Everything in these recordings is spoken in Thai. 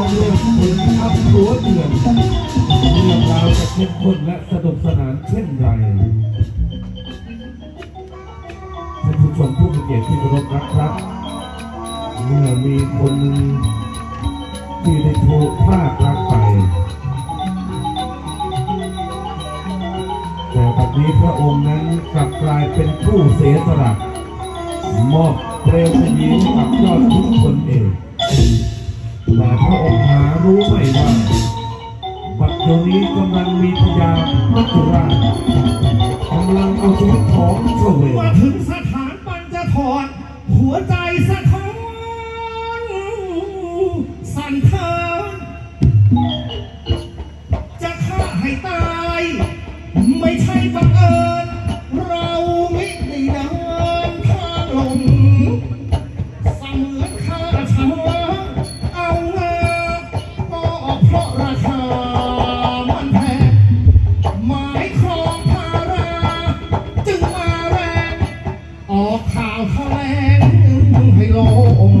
องเรื่อนทัพรั้วเถื่อนเรื่องราวจะเข้มข้นและสนุกสนานเช่นไรท่านผู้ชมผู้มีเกียรติที่เคารพรักครับเมื่อมีคนหนึ่งที่ได้ถูกพลาดรักไป แต่บัดนี้พระองค์นั้นกลับกลายเป็นผู้เสียสละมอบเปลวพยีให้กับยอดทุกคนเอง แต่พระองค์หารู้ไหมว่าบัดเดี๋ยวนี้กำลังมีพญามัจจุราชกำลังเอาชีวิตของเฉวมาถึงสถานปัญจะถอดหัวใจสะท้อนสั่นเทิน แรงให้โลง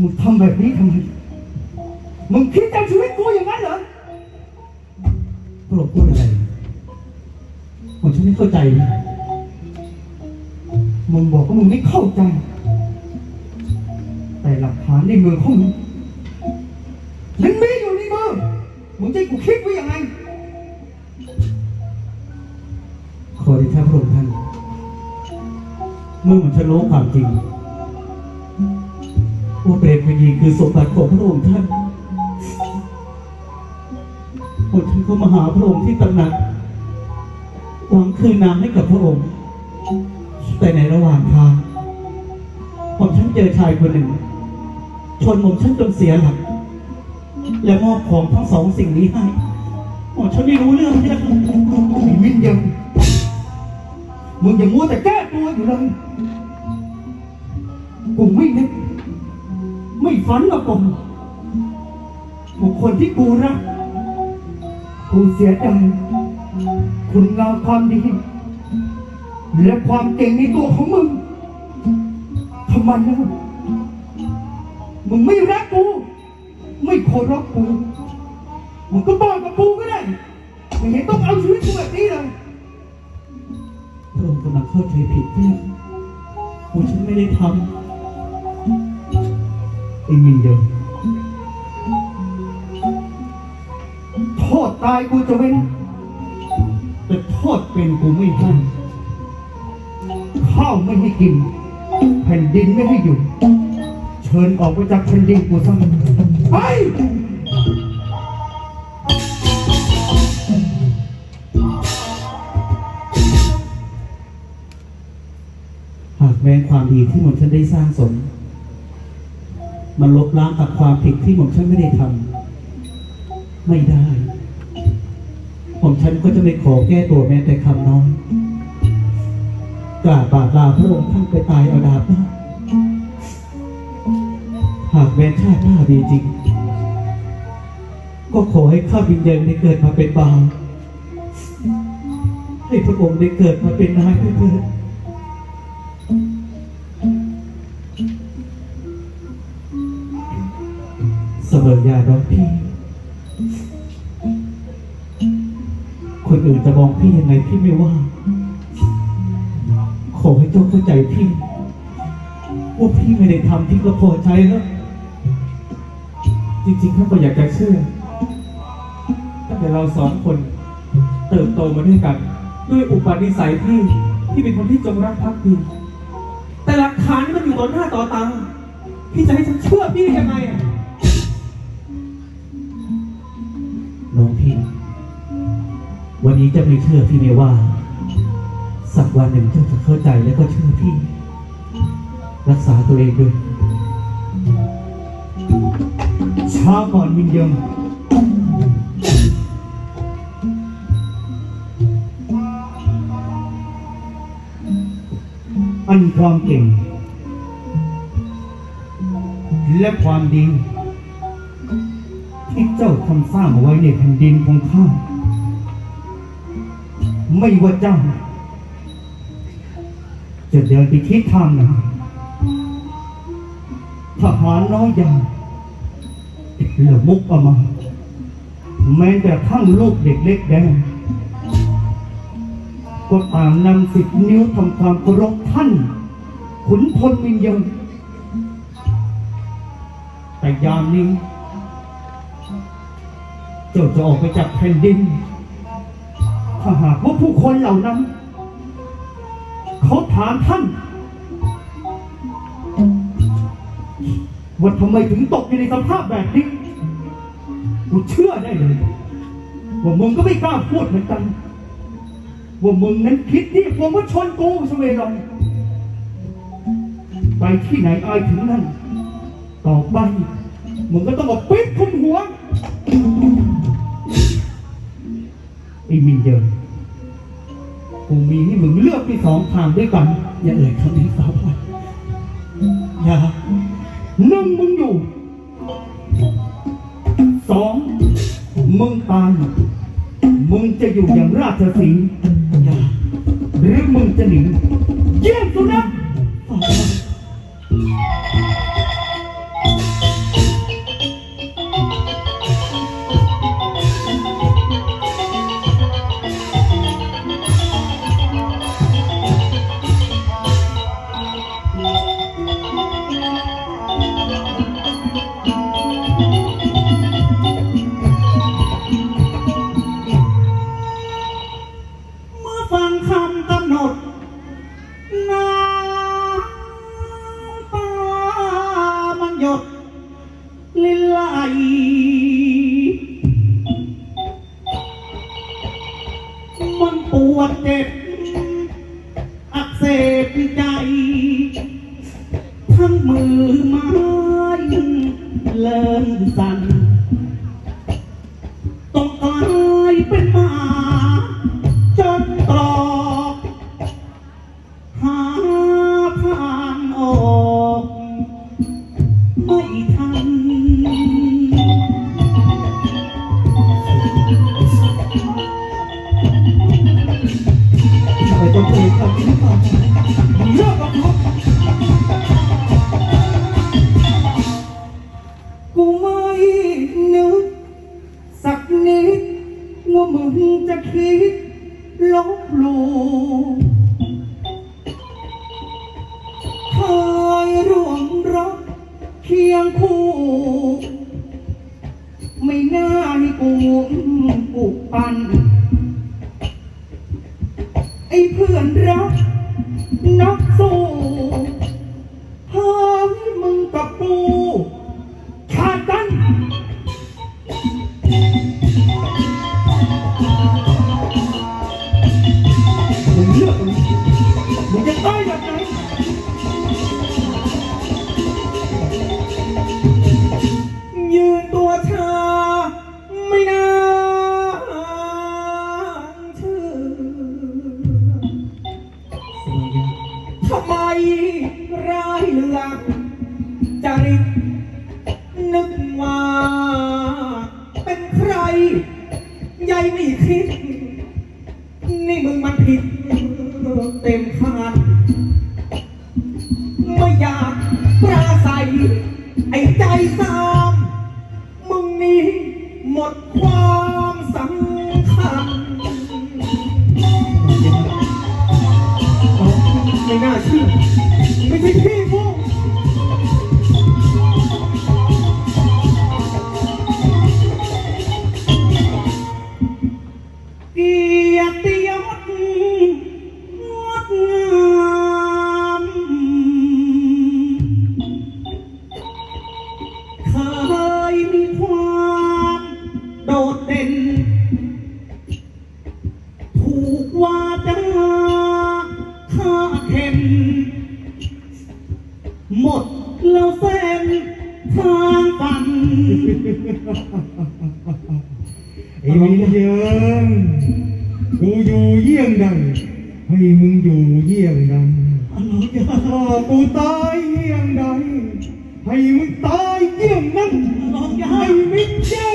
มึงทำแบบนี้ทำไม มึงคิดจะเอาชีวิตกูอย่างนั้นเหรอพระองค์พูดอะไรผมฉันไม่เข้าใจนะมึงบอกว่ามึงไม่เข้าใจ แต่หลักฐานในมือของมึงมันมีอยู่ในมือ มึงจะให้กูคิดไว้ยังไง ขอเดชะพระองค์ท่าน เมื่อผมฉันรู้ความจริง ณีคือสมบัติของพระองค์ท่านผมฉันก็มาหาพระองค์ที่ตำหนักหวังคืนนามให้กับพระองค์ แต่ในระหว่างทางผมฉันเจอชายคนหนึ่ง ชนผมฉันจนเสียหลัก และมอบของทั้งสองสิ่งนี้ให้ผมฉันไม่รู้เรื่องเนี่ยไอ้วิญญาณมึงอย่ามัวแต่แก้ตัวอยู่เลยกูไม่นึก ไม่ฝันหรอกผมบุคคลที่กูรักกูเสียใจคุณงามความดี และความเก่งในตัวของมึงทำไมนะมึงไม่รักกู ไม่เคารพกูมึงก็บอกกับกูก็ได้ไม่เห็นต้องเอาชีวิตกูแบบนี้เลยพระองค์กำลังเข้าใจผิดเนี่ยผมฉันไม่ได้ทไอ้มินเดิมโทษตายกูจะเว้นแต่โทษเป็นกูไม่ให้ข้าวไม่ให้กิน แผ่นดินไม่ให้อยู่ เชิญออกไปจากแผ่นดินกูซะไปหากแม้ความดีที่ผมฉันได้สร้างสม มันลบล้างกับความผิดที่ผมฉันไม่ได้ทำไม่ได้ ผมฉันก็จะไม่ขอแก้ตัวแม้แต่คำน้อยกราบบาดลาพระองค์ท่านไปตายเอาดาบหน้าหากแม้ชาติหน้าดีจริง ก็ขอให้ข้าวิญญาณได้เกิดมาเป็นบาวให้พระองค์ได้เกิดมาเป็นนายด้วยเถิดเสมอยาดอกพี่ คนอื่นจะมองพี่ยังไงพี่ไม่ว่า ขอให้เจ้าเข้าใจพี่ ว่าพี่ไม่ได้ทำพี่ก็พอใจแล้วจริงๆท่าก็อยากจะเชื่อตั้งแต่เราสองคนเติบโตมาด้วยกัน ด้วยอุปนิสัยพี่ที่เป็นคนที่จงรักภักดีแต่หลักฐานนี่มันอยู่ต่อหน้าต่อตาพี่จะให้ฉันเชื่อพี่ได้ยังไงอะ จะไม่เชื่อพี่ไม่ว่า สักวันหนึ่งเจ้าจะเข้าใจแล้วก็เชื่อพี่ รักษาตัวเองด้วย ช้าก่อนมินยิงอันความเก่ง และความดี ที่เจ้าทำสร้างเอาไว้ในแผ่นดินของข้า ไม่ว่าเจ้า จะเดินไปทิศทางไหนทหารน้อยใหญ่เหลือมุกประมาณแม้แต่ทั้งลูกเด็กเล็กแดงก็ต่างนำสิบนิ้วทำความเคารพท่าน ขุนพลมินยงแต่ยามนี้ เจ้าจะออกไปจากแผ่นดิน ถ้าหากว่าผู้คนเหล่านั้น เขาถามท่านว่าทำไมถึงตกอยู่ในสภาพแบบนี้กูเชื่อได้เลยว่ามึงก็ไม่กล้าพูดเหมือนกันว่ามึงนั้นคิดที่ผมว่าชนกูสเวรอยไปที่ไหนอายถึงนั่นต่อไปมึงก็ต้องมาปิดคุมหัว สองทางด้วยกัน อย่าเอ่ยคำนี้สาวพรอย่าหนึ่งมึงอยู่สองมึงตายมึงจะอยู่อย่างราชสีห์ ทั้งมือไม้เริ่มสั่นต้องกลายเป็นหมาจนตรอกหาทางออกไม่ทันทำ คียงคู่ ไม่น่าให้กูปุกปัน ไอ้เพื่อนรักนักสู้เฮ้ยมึงกับกูขาดกันมึงเลือกมึงจะตายแบบไหน ไม่คิด นี่มึงมันผิด เต็มขาดไม่อยากปราศัย ไอ้ใจซ้ำมึงนี้หมดความสำคัญไม่น่าเชื่อ หนเยิงกูอยู่เยี่ยงดังให้มึงอยู่เยี่ยงดังถ้ากูตายเยี่ยงดังให้มึงตายเยี่ยงนั้นให้มึงเจ้า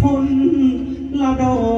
คนละดอก